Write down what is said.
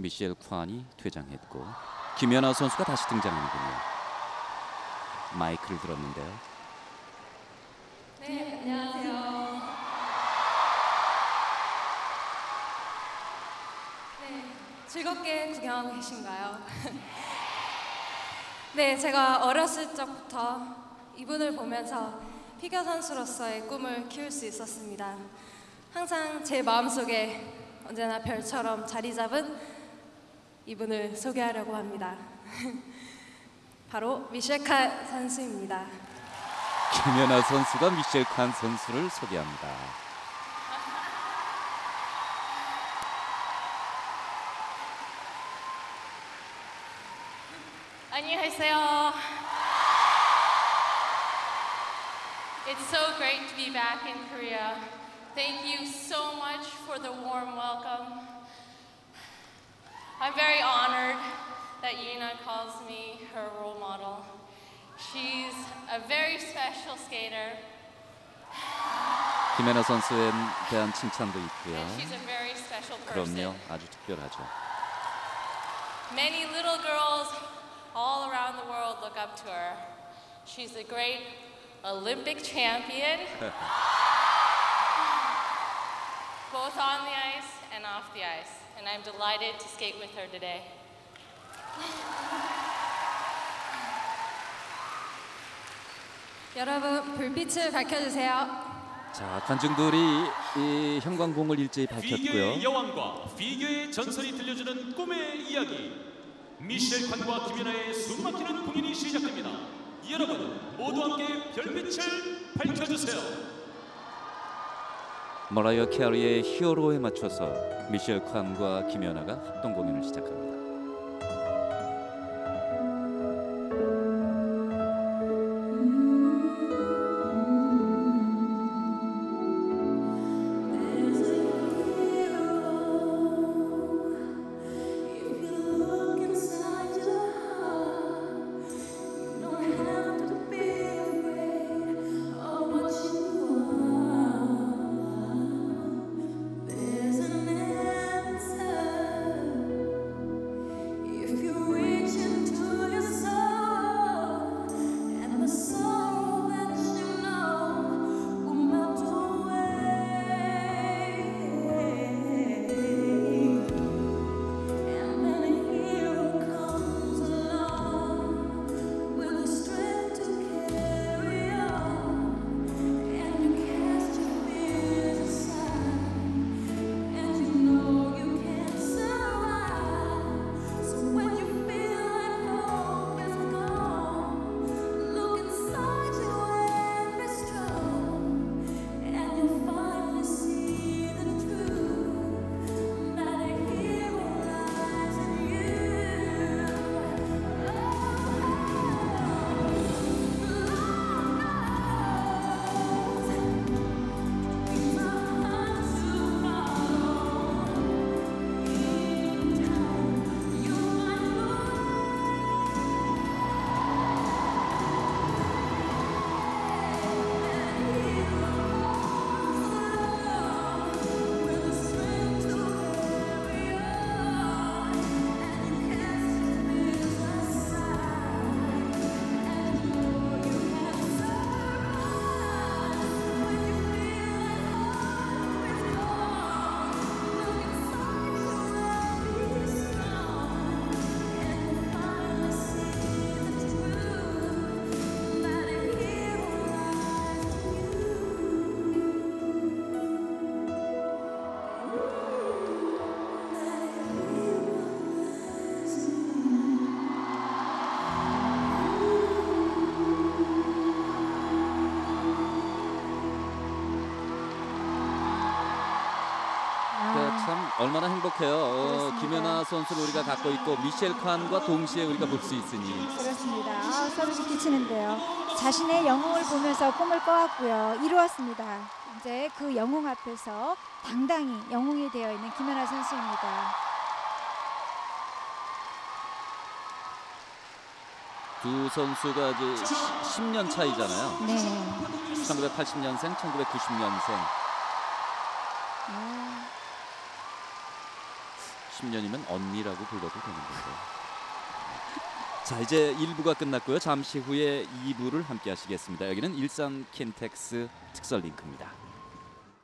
미셸 콴이 퇴장했고 김연아 선수가 다시 등장하는군요. 마이크를 들었는데요. 네, 안녕하세요. 네, 즐겁게 구경하고 계신가요? 네, 제가 어렸을 적부터 이분을 보면서 피겨 선수로서의 꿈을 키울 수 있었습니다. 항상 제 마음속에 언제나 별처럼 자리 잡은 이분을 소개하려고 합니다. 바로 미셸카 선수입니다. 김연아 선수가 미셸 콴 선수를 소개합니다. 안녕하세요. It's so great to be back in Korea. Thank you so much for the warm welcome. I'm very honored that Yuna calls me her role model. She's a very special skater 김연아 선수에 대한 칭찬도 있고요. and she's a very special person. 그럼요, 아주 특별하죠. Many little girls all around the world look up to her. She's a great Olympic champion, both on the ice and off the ice. And I'm delighted to skate with her today. 여러분 불빛을 밝혀주세요. 자, 관중들이 이 형광봉을 일제히 피겨의 밝혔고요. 여왕과 피겨의 전설이 들려주는 꿈의 이야기 미셸 칸과 김연아의 숨막히는 공연이 시작됩니다 여러분 모두 함께 별빛을 밝혀주세요 머라이어 캐리의 히어로에 맞춰서 미셸 콴과 김연아가 합동 공연을 시작합니다. 얼마나 행복해요. 어. 김연아 선수를 우리가 갖고 있고 미셸 칸과 동시에 우리가 볼 수 있으니 그렇습니다. 아, 소름이 끼치는데요. 자신의 영웅을 보면서 꿈을 꿔왔고요. 이루었습니다. 이제 그 영웅 앞에서 당당히 영웅이 되어 있는 김연아 선수입니다. 두 선수가 이제 10년 차이잖아요. 네. 1980년생, 1990년생. 아, 10년이면 언니라고 불러도 되는 건데. 자 이제 1부가 끝났고요. 잠시 후에 2부를 함께 하시겠습니다. 여기는 일산 킨텍스 특설 링크입니다.